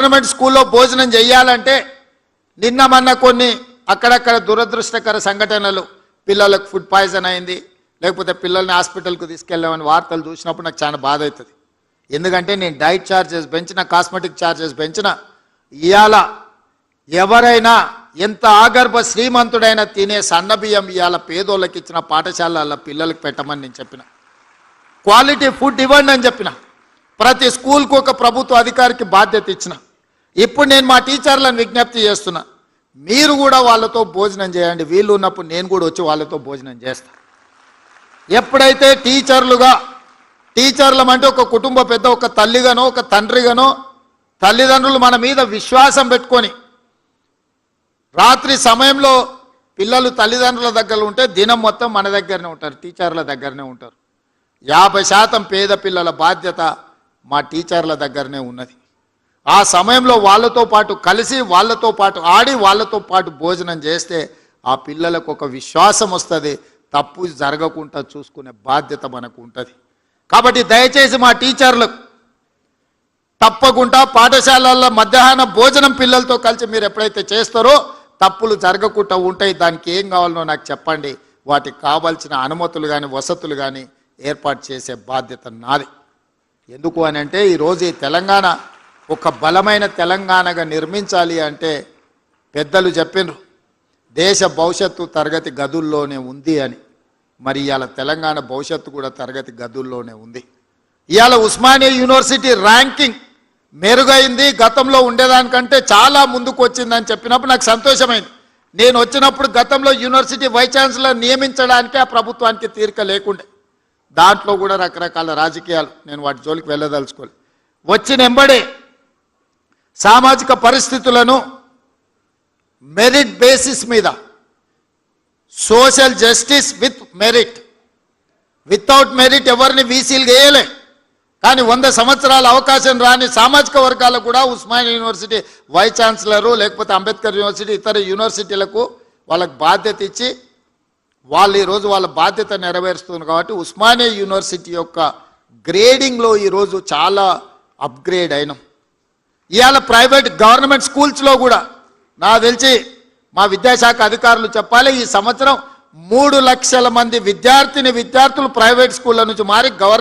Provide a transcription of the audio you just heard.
Government స్కూల్లో భోజనం చేయాలంటే నిన్న మొన్న కొన్ని అక్కడక్కడ దురదృష్టకర సంఘటనలు. పిల్లలకు ఫుడ్ పాయిజన్ అయింది. లేకపోతే పిల్లల్ని హాస్పిటల్కు తీసుకెళ్ళామని వార్తలు చూసినప్పుడు నాకు చాలా బాధ అవుతుంది. ఎందుకంటే నేను డైట్ ఛార్జెస్ పెంచిన కాస్మెటిక్ ఛార్జెస్ పెంచిన ఇవాళ ఎవరైనా ఎంత ఆగర్భ శ్రీమంతుడైనా తినే సన్న బియ్యం ఇవాళ పేదోళ్ళకి ఇచ్చిన పాఠశాలల పిల్లలకు పెట్టమని నేను చెప్పిన. క్వాలిటీ ఫుడ్ ఇవ్వండి అని చెప్పిన. ప్రతి స్కూల్కు ఒక ప్రభుత్వ అధికారికి బాధ్యత ఇచ్చిన. ఇప్పుడు నేను మా టీచర్లను విజ్ఞప్తి చేస్తున్నా. మీరు కూడా వాళ్ళతో భోజనం చేయండి. వీళ్ళు ఉన్నప్పుడు నేను కూడా వచ్చి వాళ్ళతో భోజనం చేస్తా. ఎప్పుడైతే టీచర్లుగా టీచర్లం అంటే ఒక కుటుంబ పెద్ద ఒక తల్లిగానో ఒక తండ్రిగానో తల్లిదండ్రులు మన మీద విశ్వాసం పెట్టుకొని రాత్రి సమయంలో పిల్లలు తల్లిదండ్రుల దగ్గర ఉంటే దినం మొత్తం మన దగ్గరనే ఉంటారు టీచర్ల దగ్గరనే ఉంటారు. యాభై శాతం పేద పిల్లల బాధ్యత మా టీచర్ల దగ్గరనే ఉన్నది. ఆ సమయంలో వాళ్ళతో పాటు కలిసి వాళ్ళతో పాటు ఆడి వాళ్ళతో పాటు భోజనం చేస్తే ఆ పిల్లలకు ఒక విశ్వాసం వస్తుంది తప్పు జరగకుండా చూసుకునే బాధ్యత మనకు ఉంటుంది. కాబట్టి దయచేసి మా టీచర్లకు తప్పకుండా పాఠశాలల్లో మధ్యాహ్న భోజనం పిల్లలతో కలిసి మీరు ఎప్పుడైతే చేస్తారో తప్పులు జరగకుండా ఉంటాయి దానికి ఏం కావాలనో నాకు చెప్పండి. వాటికి కావాల్సిన అనుమతులు కానీ వసతులు కానీ ఏర్పాటు చేసే బాధ్యత నాది. ఎందుకు అని అంటే ఈరోజు ఈ తెలంగాణ ఒక బలమైన తెలంగాణగా నిర్మించాలి అంటే పెద్దలు చెప్పిండ్రు దేశ భవిష్యత్తు తరగతి గదుల్లోనే ఉంది అని. మరి ఇవాళ తెలంగాణ భవిష్యత్తు కూడా తరగతి గదుల్లోనే ఉంది. ఇవాళ ఉస్మానియా యూనివర్సిటీ ర్యాంకింగ్ మెరుగైంది గతంలో ఉండేదానికంటే చాలా ముందుకు వచ్చిందని చెప్పినప్పుడు నాకు సంతోషమైంది. నేను వచ్చినప్పుడు గతంలో యూనివర్సిటీ వైస్ ఛాన్సలర్ నియమించడానికి ఆ ప్రభుత్వానికి తీరిక లేకుండే. దాంట్లో కూడా రకరకాల రాజకీయాలు నేను వాటి జోలికి వెళ్ళదలుచుకోలేదు వచ్చిన ఎంబడే సామాజిక పరిస్థితులను మెరిట్ బేసిస్ మీద social justice with merit. Without merit ఎవరిని వీసీలు వేయలే కానీ వంద సంవత్సరాల అవకాశం రాని సామాజిక వర్గాలకు కూడా ఉస్మానియా యూనివర్సిటీ వైస్ ఛాన్సలరు లేకపోతే అంబేద్కర్ యూనివర్సిటీ ఇతర యూనివర్సిటీలకు వాళ్ళకు బాధ్యత ఇచ్చి వాళ్ళు ఈరోజు వాళ్ళ బాధ్యత నెరవేరుస్తుంది కాబట్టి ఉస్మానియా యూనివర్సిటీ యొక్క గ్రేడింగ్లో ఈరోజు చాలా అప్గ్రేడ్ అయినాం. ఇవాళ ప్రైవేట్ గవర్నమెంట్ స్కూల్స్లో కూడా నాకు తెలిసి మా విద్యాశాఖ అధికారులు చెప్పాలి ఈ సంవత్సరం మూడు లక్షల మంది విద్యార్థిని విద్యార్థులు ప్రైవేట్ స్కూళ్ళ నుంచి మారి గవర్నమెంట్